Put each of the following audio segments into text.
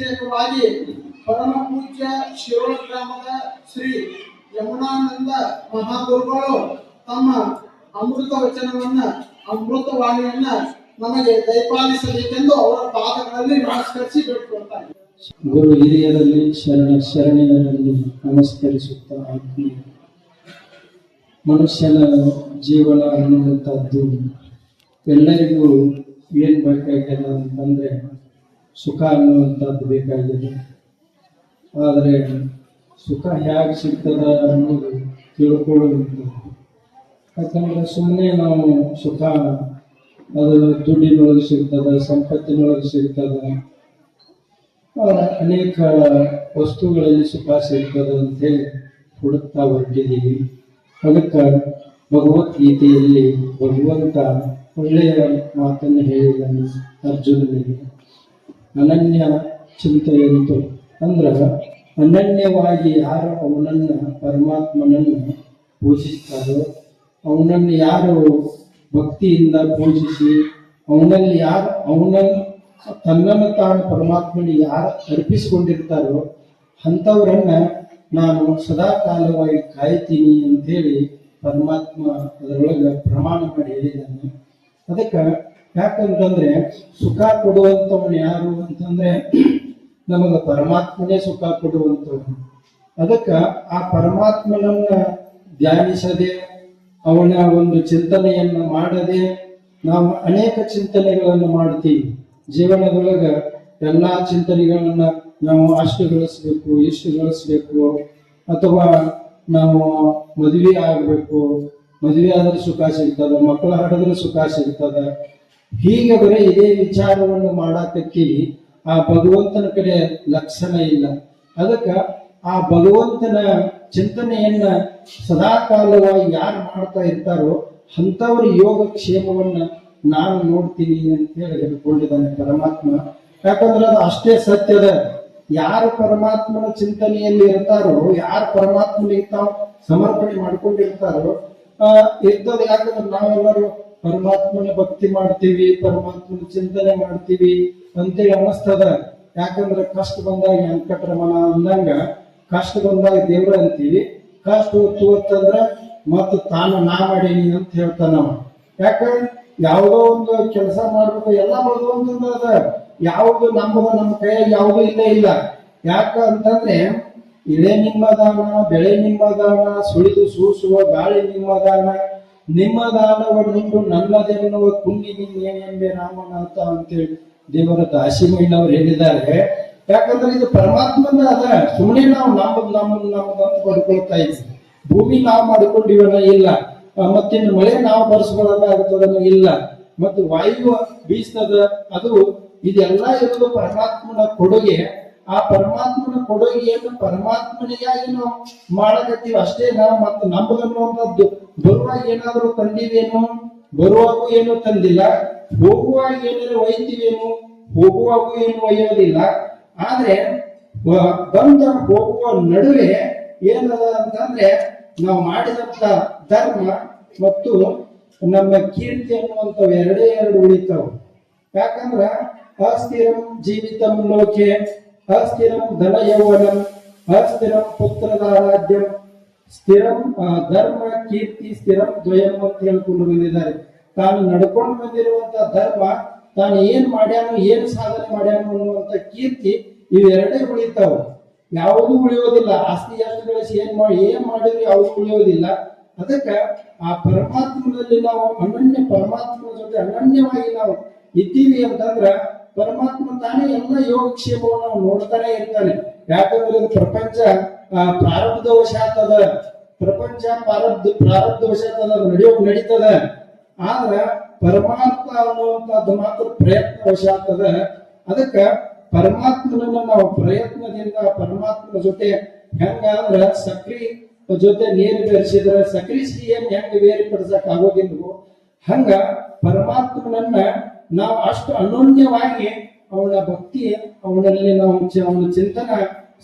ಅಭಿಷೇಕವಾಗಿ ಪರಮ ಪೂಜ್ಯ ಶಿರೋಳ ಗ್ರಾಮದ ಶ್ರೀ ಯಮುನಾನಂದ ಮಹಾಗುರುಗಳು ತಮ್ಮ ಅಮೃತ ವಚನವನ್ನ ಅಮೃತ ವಾಣಿಯನ್ನ ನಮಗೆ ದಯಪಾಲಿಸಬೇಕೆಂದು ಅವರ ಪಾದಗಳಲ್ಲಿ ನಮಸ್ಕರಿಸಿ ಬೇಡ್ಕೊಳ್ತಾರೆ. ಗುರು ಹಿರಿಯರಲ್ಲಿ ಶರಣ, ಶರಣೆಯರಲ್ಲಿ ನಮಸ್ಕರಿಸುತ್ತಾ ಮನುಷ್ಯನ ಜೀವನ ಅನ್ನುವಂಥದ್ದು ಎಲ್ಲರಿಗೂ ಏನ್ ಬೇಕಾಗಿಲ್ಲ ಅಂತಂದರೆ ಸುಖ ಅನ್ನುವಂಥದ್ದು ಬೇಕಾಗಿದೆ. ಆದರೆ ಸುಖ ಹೇಗೆ ಸಿಗ್ತದ ಅನ್ನೋದು ತಿಳ್ಕೊಳ್ಳುವಂಥದ್ದು. ಯಾಕಂದರೆ ಸುಮ್ಮನೆ ನಾವು ಸುಖ, ಅದು ದುಡ್ಡಿನೊಳಗೆ ಸಿಗ್ತದ, ಸಂಪತ್ತಿನೊಳಗೆ ಸಿಗ್ತದ. ಅನೇಕ ವಸ್ತುಗಳಲ್ಲಿ ಸುಖ ಸಿಗ್ತದೆ ಅಂತೇಳಿ ಹುಡುಕ್ತಾ ಹೊರಟಿದ್ದೀವಿ. ಅದಕ್ಕೆ ಭಗವದ್ಗೀತೆಯಲ್ಲಿ ಭಗವಂತ ಒಳ್ಳೆಯ ಮಾತನ್ನು ಹೇಳಿದ ಅರ್ಜುನನಿಗೆ. ಅನನ್ಯ ಚಿಂತೆಯಂತು. ಅಂದ್ರೆ ಅನನ್ಯವಾಗಿ ಯಾರು ಅವನನ್ನು ಪರಮಾತ್ಮನನ್ನು ಪೂಜಿಸ್ತಾರೋ, ಅವನನ್ನು ಯಾರು ಭಕ್ತಿಯಿಂದ ಪೂಜಿಸಿ, ಅವನಲ್ಲಿ ಯಾರು ಅವನನ್ನು ತನ್ನನ್ನು ತಾನು ಪರಮಾತ್ಮನಿಗೆ ಯಾರು ಅರ್ಪಿಸಿಕೊಂಡಿರ್ತಾರೋ, ಅಂಥವರನ್ನ ನಾನು ಸದಾ ಕಾಲವಾಗಿ ಕಾಯ್ತೀನಿ ಅಂತೇಳಿ ಪರಮಾತ್ಮ ಅದರೊಳಗೆ ಪ್ರಮಾಣ ಮಾಡಿ ಹೇಳಿದ್ದಾನೆ. ಅದಕ್ಕೆ ಯಾಕಂತಂದ್ರೆ ಸುಖ ಕೊಡುವಂಥವನು ಯಾರು ಅಂತಂದ್ರೆ ನಮಗೆ ಪರಮಾತ್ಮನೇ ಸುಖ ಕೊಡುವಂಥವನು ಅದಕ್ಕ ಆ ಪರಮಾತ್ಮನನ್ನ ಧ್ಯಾನಿಸದೆ, ಅವನ ಒಂದು ಚಿಂತನೆಯನ್ನ ಮಾಡದೆ ನಾವು ಅನೇಕ ಚಿಂತನೆಗಳನ್ನು ಮಾಡ್ತೀವಿ. ಜೀವನದೊಳಗ ಎಲ್ಲ ಚಿಂತನೆಗಳನ್ನ ನಾವು ಅಷ್ಟು ಗಳಿಸ್ಬೇಕು ಎಷ್ಟು ಗಳಿಸ್ಬೇಕು, ಅಥವಾ ನಾವು ಮದುವೆ ಆಗಬೇಕು, ಮದುವೆ ಆದ್ರೆ ಸುಖ ಸಿಗ್ತದ, ಮಕ್ಕಳು ಹಾಡಿದ್ರೆ ಸುಖ ಸಿಗ್ತದ ಹೀಗೆ ಬರೀ ಇದೇ ವಿಚಾರವನ್ನು ಮಾಡಾಕಿ ಆ ಭಗವಂತನ ಕಡೆ ಲಕ್ಷಣ ಇಲ್ಲ. ಅದಕ್ಕೆ ಆ ಭಗವಂತನ ಚಿಂತನೆಯನ್ನ ಸದಾ ಕಾಲವಾಗಿ ಯಾರು ಮಾಡ್ತಾ ಇರ್ತಾರೋ ಅಂಥವ್ರ ಯೋಗ ಕ್ಷೇಮವನ್ನ ನಾನು ನೋಡ್ತೀನಿ ಅಂತ ಹೇಳಿ ಹೇಳ್ಕೊಂಡಿದ್ದಾನೆ ಪರಮಾತ್ಮ. ಯಾಕಂದ್ರೆ ಅದು ಅಷ್ಟೇ ಸತ್ಯದ ಯಾರು ಪರಮಾತ್ಮನ ಚಿಂತನೆಯಲ್ಲಿ ಇರ್ತಾರೋ, ಯಾರು ಪರಮಾತ್ಮನಿಗೆ ತಾವು ಸಮರ್ಪಣೆ ಮಾಡ್ಕೊಂಡಿರ್ತಾರೋ, ಆ ಇರ್ತದೆ ಯಾಕಂದ್ರೆ ನಾವೆಲ್ಲರೂ ಪರಮಾತ್ಮನ ಭಕ್ತಿ ಮಾಡ್ತೀವಿ, ಪರಮಾತ್ಮನ ಚಿಂತನೆ ಮಾಡ್ತೀವಿ ಅಂತೇಳಿ ಅನ್ನಿಸ್ತದ. ಯಾಕಂದ್ರೆ ಕಷ್ಟ ಬಂದಾಗ ವೆಂಕಟರಮಣ ಅಂದಂಗ, ಕಷ್ಟ ಬಂದಾಗ ದೇವ್ರ ಅಂತೀವಿ, ಕಷ್ಟ ಹೊತ್ತು ಹೊತ್ತಂದ್ರ ಮತ್ತು ತಾನು ನಾ ಮಾಡೀನಿ ಅಂತ ಹೇಳ್ತಾನ ನಾವು ಯಾಕ? ಯಾವುದೋ ಒಂದು ಕೆಲಸ ಮಾಡ್ಬೇಕು, ಎಲ್ಲ ಭಗವಂತಂದ ಅದ ಯಾವುದು ನಮ್ಮದು ನಮ್ಮ ಕೈಯಲ್ಲಿ ಯಾವುದೂ ಇಲ್ಲೇ ಇಲ್ಲ. ಯಾಕ ಅಂತಂದ್ರೆ, ಇಳೆ ನಿಮ್ಮದಾನ ಬೆಳೆ ನಿಮ್ಮದಾನ ಸುಳಿದು ಸೂಸುವ ಗಾಳಿ ನಿಮ್ಮದಾನ ನಿಮ್ಮ ದಾನವನ್ನುಂಡು ನನ್ನದೆನ್ನುವ ಕುಂಡಿ ಎಂಬೆ ರಾಮನಾಥ ಅಂತೇಳಿ ದೇವರ ದಾಸಿಮಯ್ಯನವರು ಹೇಳಿದ್ದಾರೆ. ಯಾಕಂದ್ರೆ ಇದು ಪರಮಾತ್ಮನ ಅದ ಸುಮ್ಮನೆ ನಾವು ನಮ್ಮದು ನಮ್ಮದು ನಮ್ಮದು ಅಂತ ಪಡ್ಕೊಳ್ತಾ ಇದ್ವಿ. ಭೂಮಿ ನಾವು ಮಾಡ್ಕೊಂಡಿವನ ಇಲ್ಲ. ಮತ್ತಿನ್ನು ಮಳೆ ನಾವು ಬರ್ಸ್ಕೊಳ್ಳೋದಾಗ್ತದನ್ನ ಇಲ್ಲ. ಮತ್ತು ವಾಯು ಬೀಸ್ತದ ಅದು ಇದೆಲ್ಲ ಇರೋದು ಪರಮಾತ್ಮನ ಕೊಡುಗೆ. ಆ ಪರಮಾತ್ಮನ ಕೊಡುಗೆಯನ್ನು ಪರಮಾತ್ಮನಿಗಾಗಿ ನಾವು ಮಾಡಕತ್ತೀವಿ. ಅಷ್ಟೇ ನಾವು ಮತ್ತೆ ನಮ್ಮದನ್ನುವಂಥದ್ದು ಬರುವಾಗ ಏನಾದರೂ ತಂದಿವೇನೋ, ಬರುವಾಗೂ ಏನು ತಂದಿಲ್ಲ, ಹೋಗುವಾಗ ಏನಾದ್ರು ಒಯ್ತೀವೇನು, ಹೋಗುವಾಗೂ ಏನು ಒಯ್ಯೋದಿಲ್ಲ. ಆದ್ರೆ ಬಂದ ಹೋಗುವ ನಡುವೆ ಏನದ ಅಂತಂದ್ರೆ, ನಾವು ಮಾಡಿದಂತ ಧರ್ಮ ಮತ್ತು ನಮ್ಮ ಕೀರ್ತಿ ಅನ್ನುವಂಥವು ಎರಡೇ ಎರಡು ಉಳಿತಾವ. ಯಾಕಂದ್ರ, ಅಸ್ಥಿರಂ ಜೀವಿತಂ ಲೋಕೆ, ಅಸ್ಥಿರಂ ಧನ ಯೌವನಂ ಅಸ್ಥಿರಂ ಪುತ್ರದಾರಾಧ್ಯಂ ಸ್ಥಿರಂ ಧರ್ಮ, ಕೀರ್ತಿ, ಸ್ಥಿರಂ, ದ್ವಯಂ ಅಂತ ಹೇಳ್ಕೊಂಡು ಬಂದಿದ್ದಾರೆ. ತಾನು ನಡ್ಕೊಂಡು ಬಂದಿರುವಂತ ಧರ್ಮ, ತಾನು ಏನ್ ಮಾಡ್ಯಾನು, ಏನ್ ಸಾಧನೆ ಮಾಡ್ಯಾನು ಅನ್ನುವಂತ ಕೀರ್ತಿ ಇವೆರಡೇ ಉಳಿತಾವ. ಯಾವುದು ಉಳಿಯೋದಿಲ್ಲ. ಆಸ್ತಿ ಎಷ್ಟು ಗಳಿಸಿ ಏನ್ ಮಾಡಿ ಏನ್ ಮಾಡಿದ್ರು ಯಾವುದು ಉಳಿಯೋದಿಲ್ಲ. ಅದಕ್ಕೆ ಆ ಪರಮಾತ್ಮದಲ್ಲಿ ನಾವು ಅನನ್ಯ, ಪರಮಾತ್ಮನ ಜೊತೆ ಅನನ್ಯವಾಗಿ ನಾವು ಇದ್ದೀವಿ ಅಂತಂದ್ರ ಪರಮಾತ್ಮ ತಾನೇ ಎಲ್ಲ ಯೋಗಕ್ಷೇಮವನ್ನು ನೋಡ್ತಾನೆ ಇರ್ತಾನೆ. ಯಾಕಂದ್ರೆ ಪ್ರಪಂಚ ಆ, ಪ್ರಾರಬ್ಧ ವಶಾತದ ಪ್ರಪಂಚ ಪ್ರಾರಬ್ಧ ಪ್ರಾರಬ್ಧ ಅದು ನಡೆಯೋ ನಡೀತದ. ಆದ್ರ ಪರಮಾತ್ಮ ಅನ್ನುವಂತಹದ್ದು ಮಾತ್ರ ಪ್ರಯತ್ನ ವಶಾತದ ಅದಕ್ಕ ಪರಮಾತ್ಮನನ್ನ ನಾವು ಪ್ರಯತ್ನದಿಂದ ಪರಮಾತ್ಮನ ಜೊತೆ ಹೆಂಗ ಅಂದ್ರ ಸಕ್ರಿ ಜೊತೆ ನೀರು ಬೆರೆಸಿದ್ರ ಸಕ್ರಿ ಸಿಹಿಯನ್ನು ಹೆಂಗ ಬೇರ್ಪಡಿಸಕ್ ಆಗೋದಿಲ್ವೋ ಹಂಗ ಪರಮಾತ್ಮನನ್ನ ನಾವು ಅಷ್ಟು ಅನೋನ್ಯವಾಗಿ ಅವಳ ಭಕ್ತಿ, ಅವನಲ್ಲಿ ನಾವು ಅವನ ಚಿಂತನ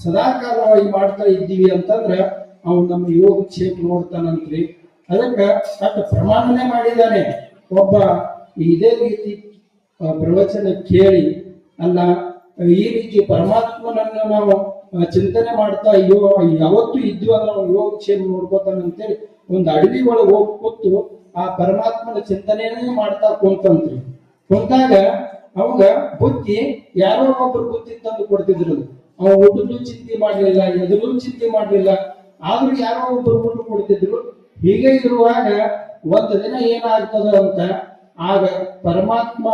ಸದಾಕಾಲವಾಗಿ ಮಾಡ್ತಾ ಇದ್ದೀವಿ ಅಂತಂದ್ರೆ ಅವನು ನಮ್ಮ ಯೋಗ ಕ್ಷೇತ್ರ ನೋಡ್ತಾನಂತ್ರಿ. ಅದಕ್ಕೆ ಅಷ್ಟು ಪ್ರಮಾಣನೆ ಮಾಡಿದ್ದಾನೆ. ಒಬ್ಬ ಇದೇ ರೀತಿ ಪ್ರವಚನ ಕೇಳಿ, ಅಲ್ಲ, ಈ ರೀತಿ ಪರಮಾತ್ಮನನ್ನು ನಾವು ಚಿಂತನೆ ಮಾಡ್ತಾ ಅಯ್ಯೋ ಯಾವತ್ತು ಇದ್ವಿ ನಾವು ಯೋಗಕ್ಷೇಮ ಕ್ಷೇಮ ಅಂತೇಳಿ ಒಂದು ಅಡವಿ ಒಳಗೆ ಹೋಗಿ ಕೂತು ಆ ಪರಮಾತ್ಮನ ಚಿಂತನೆಯನ್ನೇ ಮಾಡ್ತಾ ಕುಂತಂತ್ರಿ. ಕುಂತಾಗ ಅವಾಗ ಬುದ್ಧಿ ಯಾರೋ ಒಬ್ರು ಬುದ್ಧಿ ತಂದು ಕೊಡ್ತಿದ್ರು. ಅವ ಊಟದ್ದು ಚಿಂತೆ ಮಾಡಲಿಲ್ಲ ಎದುರು ಚಿಂತೆ ಮಾಡಲಿಲ್ಲ. ಆದ್ರೂ ಯಾರೋ ಒಬ್ಬರು ಊಟ ಕೊಡ್ತಿದ್ರು. ಹೀಗೆ ಇರುವಾಗ ಒಂದು ದಿನ ಏನಾಗ್ತದ ಅಂತ ಆಗ ಪರಮಾತ್ಮ,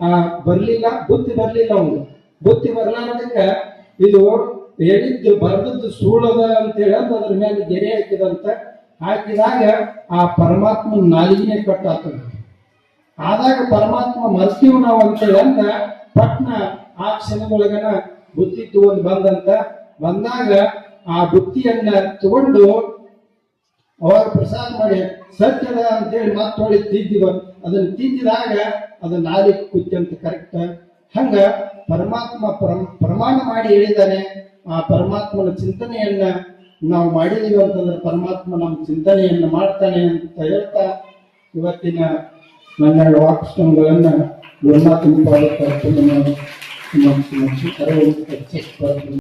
ಆ, ಬರ್ಲಿಲ್ಲ, ಬುದ್ಧಿ ಬರ್ಲಿಲ್ಲ ಅವನು ಬುದ್ಧಿ ಬರ್ಲಾರ್ದಕ್ಕ ಇದು ಹೇಳಿದ್ದು ಬರ್ದದ್ದು ಸೂಳದ ಅಂತ ಹೇಳಿ ಅದ್ರ ಮೇಲೆ ಗೆರೆ ಹಾಕಿದಂತ ಹಾಕಿದಾಗ ಆ ಪರಮಾತ್ಮ ನಾಲಿಗೆನೆ ಕಟ್ಟಾಗ್ತದೆ ಆದಾಗ ಪರಮಾತ್ಮ ಮರ್ತೀವ್ ನಾವು ಅಂತೇಳಿ ಅಂತ ಪಟ್ನ ಆ ಕ್ಷಣದೊಳಗನ ಬುತ್ತಿ ತಗೊಂಡು ಬಂದಂತ ಬಂದಾಗ ಆ ಬುದ್ಧಿಯನ್ನ ತಗೊಂಡು ಅವಾಗ ಪ್ರಸಾದ ಮಾಡಿ, ಸತ್ಯದ ಅಂತೇಳಿ ಮಾತೊಳಿ ತಿದ್ದಿವ ಅದನ್ನ ತಿದ್ದಿದಾಗ ಅದನ್ನ ನಾಲಿ ಕುತ್ತಂತ ಕರೆಕ್ಟ್ ಹಂಗ ಪರಮಾತ್ಮ ಪರಮ, ಪ್ರಮಾಣ ಮಾಡಿ ಹೇಳಿದಾನೆ ಆ ಪರಮಾತ್ಮನ ಚಿಂತನೆಯನ್ನ ನಾವು ಮಾಡಿದೀವಿ ಅಂತಂದ್ರೆ ಪರಮಾತ್ಮ ನಮ್ಮ ಚಿಂತನೆಯನ್ನ ಮಾಡ್ತಾನೆ ಅಂತ ಹೇಳ್ತಾ ಇವತ್ತಿನ ನನ್ನೆರಡು ವಾಕ್ಸ್ತಂಭಗಳನ್ನ ಗುರುನಾಥನ ಪಾದಕ್ಕೆ ಅರ್ಪಣೆ